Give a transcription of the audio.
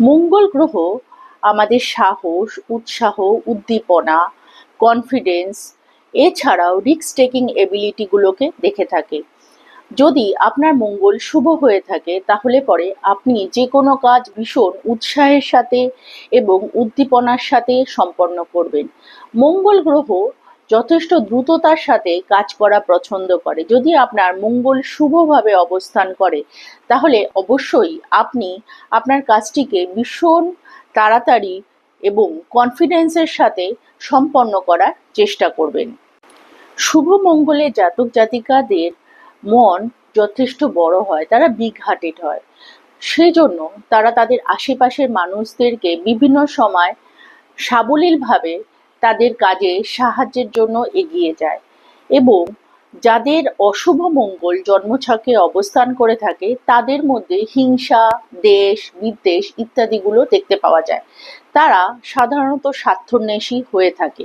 মঙ্গল গ্রহ আমাদের সাহস, উৎসাহ, উদ্দীপনা কনফিডেন্স এছাড়াও রিস্ক টেকিং এবিলিটিগুলোকে দেখে থাকে। যদি আপনার মঙ্গল শুভ হয়ে থাকে, তাহলে পরে আপনি যে কোনো কাজ ভীষণ উৎসাহের সাথে এবং উদ্দীপনার সাথে সম্পন্ন করবেন। মঙ্গল গ্রহ যথেষ্ট দ্রুততার সাথে কাজ করা পছন্দ করে। যদি আপনার মঙ্গল শুভভাবে অবস্থান করে, তাহলে অবশ্যই আপনি আপনার কাজটিকে ভীষণ তাড়াতাড়ি এবং কনফিডেন্সের সাথে সম্পন্ন করার চেষ্টা করবেন। শুভ মঙ্গলে জাতক জাতিকাদের মন যথেষ্ট বড় হয়, তারা বিগ হার্টেড হয়। সেজন্য তারা তাদের আশেপাশের মানুষদেরকে বিভিন্ন সময় সাবলীলভাবে তাদের কাজে সাহায্যের জন্য এগিয়ে যায় এবং যাদের অশুভ মঙ্গল জন্মছকে অবস্থান করে থাকে, তাদের মধ্যে হিংসা, দেশ, বিদ্বেষ ইত্যাদিগুলো দেখতে পাওয়া যায়। তারা সাধারণত স্বার্থন্বেষী হয়ে থাকে।